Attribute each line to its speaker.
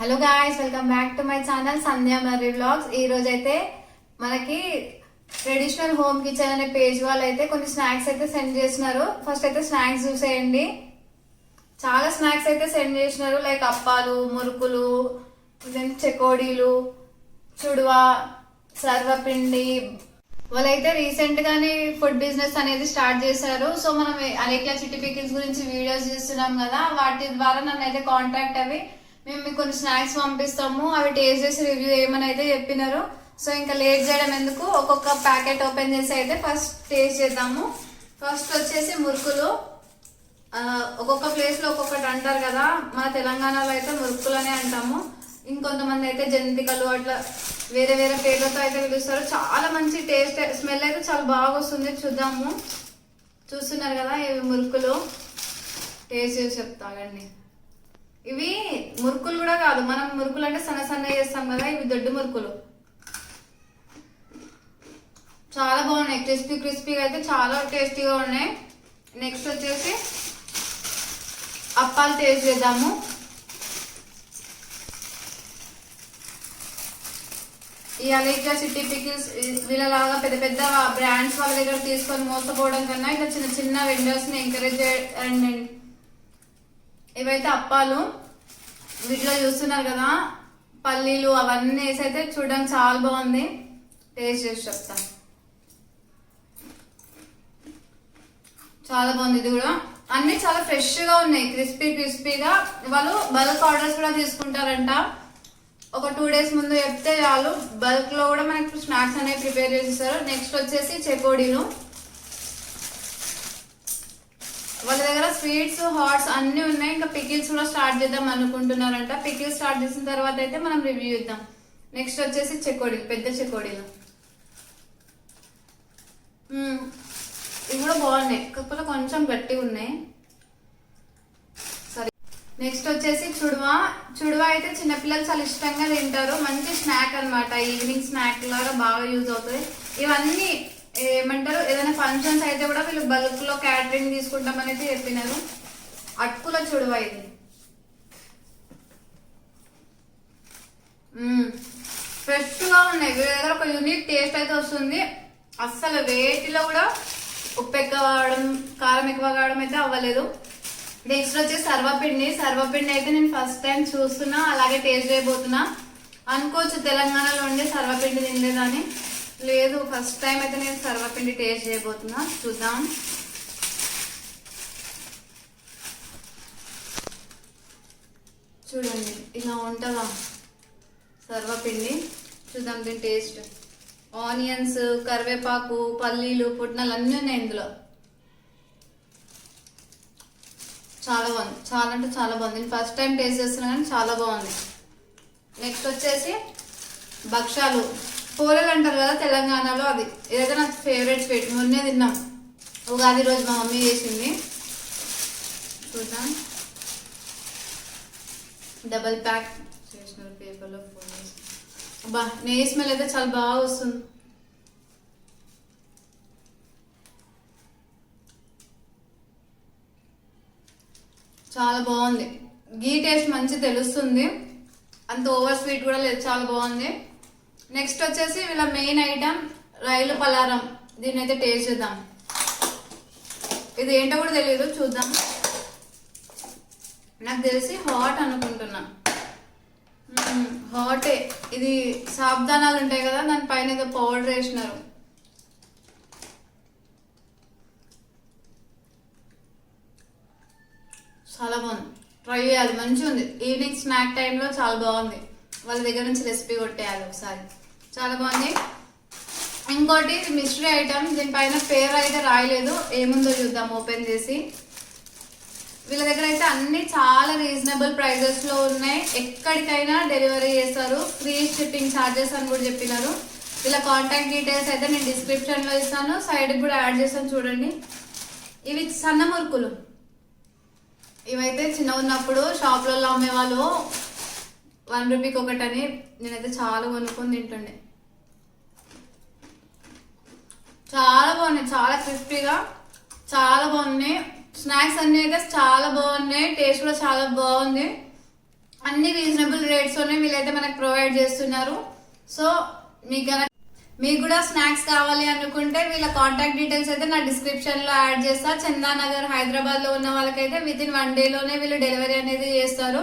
Speaker 1: Hello guys welcome back to my channel Sandhya మరి blogs ఈ రోజు అయితే మనకి ట్రెడిషనల్ హోమ్ కిచెన్ అనే పేజ్ వాళ్ళు అయితే కొన్ని స్నాక్స్ అయితే సెండ్ చేసినారు. ఫస్ట్ అయితే స్నాక్స్ చూసేయండి. చాలా స్నాక్స్ అయితే సెండ్ చేసినారు లైక్ అప్పాలు మురుకులు దెన్ చెకోడీలు చుడువా సర్వపిండి. వాళ్ళైతే రీసెంట్ గానే ఫుడ్ బిజినెస్ అనేది స్టార్ట్ చేశారు. సో మనం అనేక చిట్టి పికిల్స్ గురించి వీడియోస్ చేస్తున్నాం కదా వాటి ద్వారా నన్ను అయితే కాంటాక్ట్ అవి మేము మీకు కొన్ని స్నాక్స్ పంపిస్తాము. అవి టేస్ట్ చేసి రివ్యూ ఏమని అయితే చెప్పినారు. సో ఇంకా లేట్ చేయడం ఎందుకు? ఒక్కొక్క ప్యాకెట్ ఓపెన్ చేసి అయితే ఫస్ట్ టేస్ట్ చేద్దాము. ఫస్ట్ వచ్చేసి మురుకులు. ఒక్కొక్క ప్లేస్లో ఒక్కొక్కటి అంటారు కదా. మన తెలంగాణలో అయితే మురుకులనే అంటాము. ఇంకొంతమంది అయితే జంతికలు అట్లా వేరే వేరే పేర్లతో అయితే పిలుస్తారు. చాలా మంచి టేస్ట్ స్మెల్ అయితే చాలా బాగా వస్తుంది. చూద్దాము. చూస్తున్నారు కదా ఇవి మురుకులు. టేస్ట్ చేసి చెప్తాగండి ఇవి మురుకులు కూడా కాదు. మనం మురుకులు అంటే సన్న సన్న చేస్తాం కదా ఇవి దొడ్డు మురుకులు. చాలా బాగున్నాయి. క్రిస్పీ క్రిస్పీగా అయితే చాలా టేస్టీగా ఉన్నాయి. నెక్స్ట్ వచ్చేసి అప్పాలు టేస్ట్ చేద్దాము. ఈ అలేఖ్య సిటీ పికిల్స్ వీళ్ళలాగా పెద్ద పెద్ద బ్రాండ్స్ వాళ్ళ దగ్గర తీసుకొని మోసపోవడం కన్నా ఇట్లా చిన్న చిన్న వెండర్స్ని ఎంకరేజ్ చేయండి. ఇవైతే అప్పాలు వీటిలో చూస్తున్నారు కదా పల్లీలు అవన్నీ వేసి అయితే చూడడానికి చాలా బాగుంది. టేస్ట్ చేసి చెప్తా. చాలా బాగుంది ఇది కూడా. అన్ని చాలా ఫ్రెష్గా ఉన్నాయి క్రిస్పీ క్రిస్పీగా. వాళ్ళు బల్క్ ఆర్డర్స్ కూడా తీసుకుంటారంట. ఒక టూ డేస్ ముందు చెప్తే చాలు. బల్క్లో కూడా మనకి స్నాక్స్ అనేవి ప్రిపేర్ చేసేస్తారు. నెక్స్ట్ వచ్చేసి చెకోడీలు. వాళ్ళ దగ్గర స్వీట్స్ హాట్స్ అన్ని ఉన్నాయి. ఇంకా పికిల్స్ కూడా స్టార్ట్ చేద్దాం అనుకుంటున్నారంట. పికిల్స్ స్టార్ట్ చేసిన తర్వాత అయితే మనం రివ్యూ ఇద్దాం. నెక్స్ట్ వచ్చేసి చెకోడీలు పెద్ద చెకోడీలు. ఇవి కూడా బాగున్నాయి. కాకపోతే కొంచెం గట్టిగా ఉన్నాయి. సరే నెక్స్ట్ వచ్చేసి చుడువా. చుడువా అయితే చిన్నపిల్లలు చాలా ఇష్టంగా తింటారు. మంచి స్నాక్ అన్నమాట. ఈవినింగ్ స్నాక్ లాగా బాగా యూజ్ అవుతుంది. ఇవన్నీ ఏమంటారు? ఏదైనా ఫంక్షన్స్ అయితే కూడా వీళ్ళు బల్క్లో క్యాటరింగ్ తీసుకుంటామని అయితే చెప్పినారు. అటుకుల చుడువా ఇది. ఫ్రెష్గా ఉన్నాయి. వీళ్ళ దగ్గర ఒక యూనిక్ టేస్ట్ అయితే వస్తుంది. అస్సలు వేటిలో కూడా ఉప్పు ఎక్కువ కావడం కారం ఎక్కువ కావడం అయితే అవ్వలేదు. నెక్స్ట్ వచ్చేసి సర్వపిండి. సర్వపిండి అయితే నేను ఫస్ట్ టైం చూస్తున్నా. అలాగే టేస్ట్ చేయబోతున్నా. అనుకోవచ్చు తెలంగాణలో ఉండే సర్వపిండి తినలేదని లేదు ఫస్ట్ టైం అయితే నేను సర్వపిండి టేస్ట్ చేయబోతున్నా. చూద్దాం. చూడండి ఇలా ఉంటుందా? సర్వపిండి. చూద్దాం దీని టేస్ట్ ఆనియన్స్ కరివేపాకు పల్లీలు పుట్నాలు అన్నీ ఉన్నాయి ఇందులో. చాలా బాగుంది. చాలా అంటే చాలా బాగుంది. నేను ఫస్ట్ టైం టేస్ట్ చేస్తున్నా కానీ చాలా బాగుంది. నెక్స్ట్ వచ్చేసి భక్షాలు పూలలు అంటారు కదా తెలంగాణలో అది. ఇదైతే నాకు ఫేవరెట్ స్వీట్ మొన్నే తిన్నాం. ఉగాది రోజు మా మమ్మీ చేసింది. చూద్దాం. డబల్ ప్యాక్ చేసిన పేపర్లో ఫోన్ చేసి అబ్బా నెయ్యి స్మెల్ అయితే చాలా బాగా వస్తుంది. చాలా బాగుంది. గీ టేస్ట్ మంచి తెలుస్తుంది. అంత ఓవర్ స్వీట్ కూడా లేదు చాలా బాగుంది. నెక్స్ట్ వచ్చేసి వీళ్ళ మెయిన్ ఐటమ్ రైలు పలారం. దీన్ని అయితే టేస్ట్ చేద్దాం. ఇది ఏంటో కూడా తెలియదు చూద్దాం. నాకు తెలిసి హాట్ అనుకుంటున్నా. హాటే ఇది సాబ్దానాలు ఉంటాయి కదా దానిపైన ఏదో పౌడర్ వేసినారు. చాలా బాగుంది. ట్రై చేయాలి మంచిగా ఉంది ఈవినింగ్ స్నాక్ టైంలో చాలా బాగుంది. వాళ్ళ దగ్గర నుంచి రెసిపీ కొట్టేయాలి ఒకసారి. చాలా బాగుంది. ఇంకోటి మిస్టరీ ఐటమ్ దీనిపైన పేరు అయితే రాయలేదు. ఏముందో చూద్దాం ఓపెన్ చేసి. వీళ్ళ దగ్గర అయితే అన్ని చాలా రీజనబుల్ ప్రైజెస్లో ఉన్నాయి. ఎక్కడికైనా డెలివరీ చేస్తారు. ఫ్రీ షిప్పింగ్ ఛార్జెస్ అని కూడా చెప్పినారు. వీళ్ళ కాంటాక్ట్ డీటెయిల్స్ అయితే నేను డిస్క్రిప్షన్లో ఇస్తాను. సైడ్ కూడా యాడ్ చేస్తాను చూడండి. ఇవి సన్న మురుకులు ఇవైతే చిన్న ఉన్నప్పుడు షాప్లలో అమ్మేవాళ్ళు వన్ రూపీకి ఒకటని నేనైతే చాలా కొనుక్కొని తింటుండే. చాలా బాగున్నాయి చాలా క్రిస్పీగా చాలా బాగున్నాయి. స్నాక్స్ అన్నీ అయితే చాలా బాగున్నాయి టేస్ట్ కూడా చాలా బాగుంది. అన్ని రీజనబుల్ రేట్స్తోనే వీళ్ళైతే మనకు ప్రొవైడ్ చేస్తున్నారు. సో మీకు మీకు కూడా స్నాక్స్ కావాలి అనుకుంటే వీళ్ళ కాంటాక్ట్ డీటెయిల్స్ అయితే నా డిస్క్రిప్షన్లో యాడ్ చేస్తాను చందానగర్ హైదరాబాద్లో ఉన్న వాళ్ళకైతే విత్ ఇన్ వన్ డేలోనే వీళ్ళు డెలివరీ అనేది చేస్తారు.